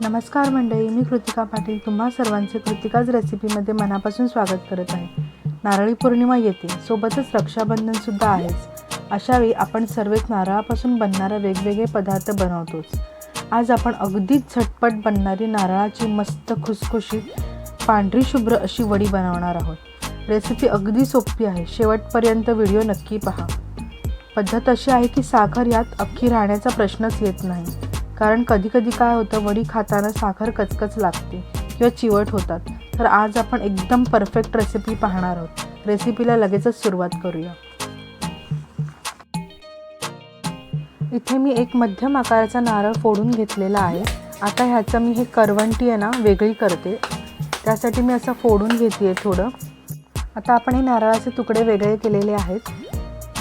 नमस्कार मंडळी मी कृतिका पाटील तुम्हा सर्वांचे कृतिकाज रेसिपीमध्ये मनापासून स्वागत करत आहे. नारळी पौर्णिमा येते सोबतच रक्षाबंधनसुद्धा आहेच. अशावेळी आपण सर्वच नारळापासून बनणारे वेगवेगळे पदार्थ बनवतोच. आज आपण अगदीच झटपट बनणारी नारळाची मस्त खुसखुशीत पांढरी शुभ्र अशी वडी बनवणार आहोत. रेसिपी अगदी सोपी आहे शेवटपर्यंत व्हिडिओ नक्की पहा. पद्धत अशी आहे की साखर यात अख्खी राहण्याचा प्रश्नच येत नाही. कारण कधीकधी काय होतं वडी खाताना साखर कचकच लागते किंवा चिवट होतात. तर आज आपण एकदम परफेक्ट रेसिपी पाहणार आहोत. रेसिपीला लगेचच सुरुवात करूया. इथे मी एक मध्यम आकाराचा नारळ फोडून घेतलेला आहे. आता ह्याचं मी हे करवंटी आहे ना वेगळी करते. त्यासाठी मी असं फोडून घेते आहे थोडं. आता आपण हे नारळाचे तुकडे वेगळे केलेले आहेत.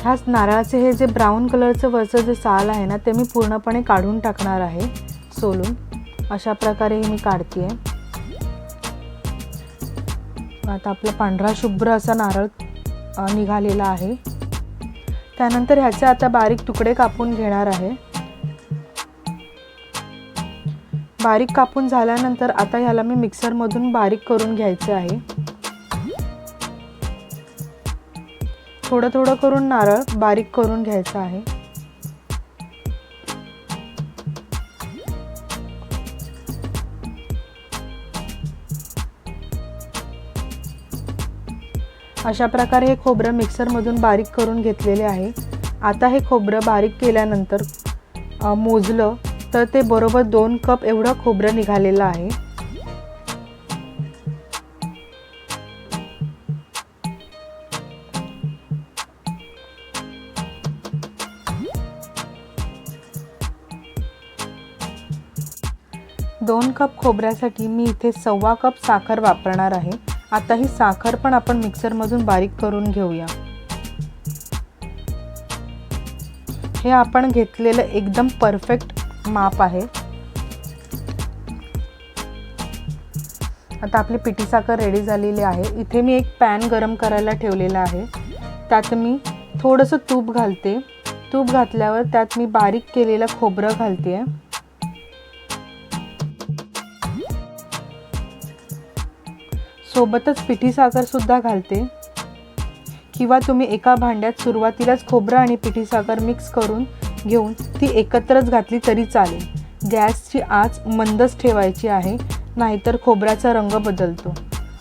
ह्याच नारळाचे हे जे ब्राऊन कलरचं वरचं जे साल आहे ना ते मी पूर्णपणे काढून टाकणार आहे सोलून. अशा प्रकारे हे मी काढते आहे आता आपला पांढरा शुभ्र असा नारळ निघालेला आहे. त्यानंतर ह्याचे आता बारीक तुकडे कापून घेणार आहे. बारीक कापून झाल्यानंतर आता ह्याला मी मिक्सरमधून बारीक करून घ्यायचे आहे. थोडं थोडं करून नारळ बारीक करून घ्यायचं आहे. अशा प्रकारे हे खोबरं मिक्सरमधून बारीक करून घेतलेले आहे. आता हे खोबरं बारीक केल्यानंतर मोजलं तर ते बरोबर दोन कप एवढं खोबरं निघालेलं आहे. दोन कप खोबऱ्यासाठी मी इथे सव्वा कप साखर वापरणार आहे. आता ही साखर पण आपण मिक्सरमधून बारीक करून घेऊया. हे आपण घेतलेलं एकदम परफेक्ट माप आहे. आता आपली पिठी साखर रेडी झालेली आहे. इथे मी एक पॅन गरम करायला ठेवलेला आहे. त्यात मी थोडंसं तूप घालते. तूप घातल्यावर त्यात मी बारीक केलेलं खोबरं घालते. आहे सोबतच पिठी साखरसुद्धा घालते. किंवा तुम्ही एका भांड्यात सुरुवातीलाच खोबरं आणि पिठी साखर मिक्स करून घेऊन ती एकत्रच घातली तरी चालेल. गॅसची आच मंदच ठेवायची आहे नाहीतर खोबऱ्याचा रंग बदलतो.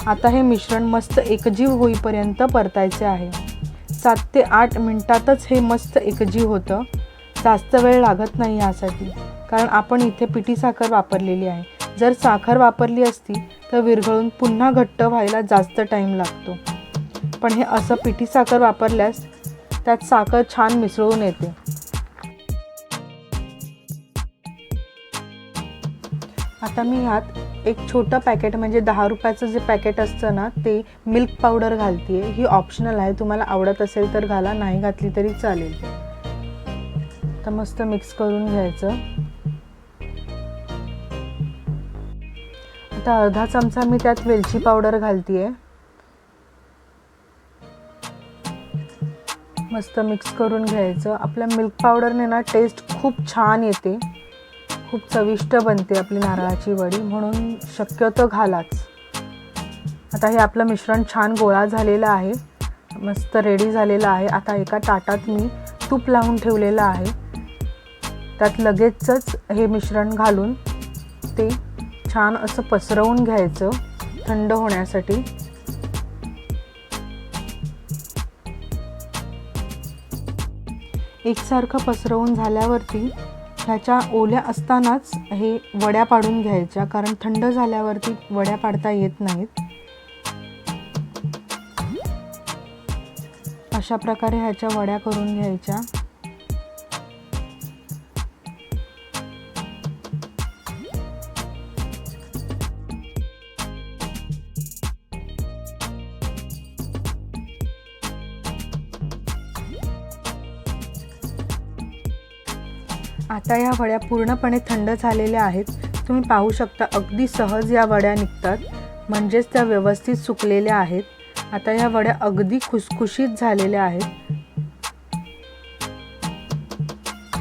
आता हे मिश्रण मस्त एकजीव होईपर्यंत परतायचे आहे. सात ते आठ मिनटातच हे मस्त एकजीव होतं. जास्त वेळ लागत नाही यासाठी कारण आपण इथे पिठी साखर वापरलेली आहे. जर साखर वापरली असती तर विरघळून पुन्हा घट्ट व्हायला जास्त टाईम लागतो. पण हे असं पिठी साखर वापरल्यास त्यात साखर छान मिसळून येते. आता मी ह्यात एक छोटं पॅकेट म्हणजे दहा रुपयाचं जे पॅकेट असतं ना ते मिल्क पावडर घालते ही ऑप्शनल आहे. तुम्हाला आवडत असेल तर घाला नाही घातली तरी चालेल. तर मस्त मिक्स करून घ्यायचं. आता अर्धा चमचा मी त्यात वेलची पावडर घालते मस्त मिक्स करून घ्यायचं. आपल्या मिल्क पावडरने ना टेस्ट खूप छान येते. खूप चविष्ट बनते आपली नारळाची वडी म्हणून शक्यतो घालाच. आता हे आपलं मिश्रण छान गोळा झालेलं आहे. मस्त रेडी झालेलं आहे. आता एका ताटात मी तूप लावून ठेवलेलं आहे. त्यात लगेचच हे मिश्रण घालून ते छान असं पसरवून घ्यायचं थंड होण्यासाठी. एकसारखं पसरवून झाल्यावरती ह्याच्या ओल्या असतानाच हे वड्या पाडून घ्यायच्या कारण थंड झाल्यावरती वड्या पाडता येत नाहीत. अशा प्रकारे ह्याच्या वड्या करून घ्यायच्या. आता या वड्या पूर्णपणे थंड झालेल्या आहेत. तुम्ही पाहू शकता अगदी सहज या वड्या निघतात. म्हणजेच त्या व्यवस्थित सुकलेल्या आहेत. आता या वड्या अगदी खुसखुशीत झालेल्या आहेत.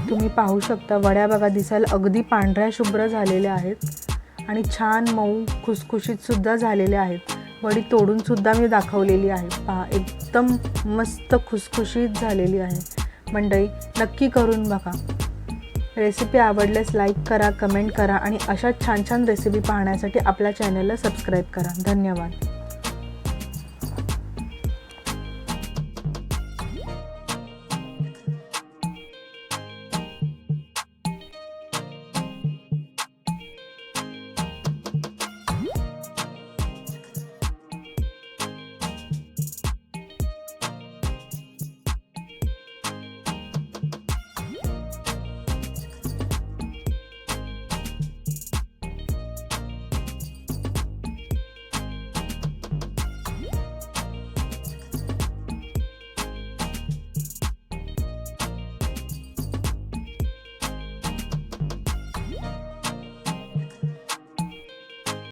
तुम्ही पाहू शकता वड्या बघा दिसायला अगदी पांढऱ्या शुभ्र झालेल्या आहेत. आणि छान मऊ खुसखुशीतसुद्धा झालेल्या आहेत. वडी तोडूनसुद्धा मी दाखवलेली आहे. पहा एकदम मस्त खुसखुशीत झालेली आहे. मंडई नक्की करून बघा. रेसिपी आवडल्यास लाईक करा कमेंट करा आणि अशा छान छान रेसिपी पाहण्यासाठी आपल्या चॅनलला सबस्क्राईब करा. धन्यवाद.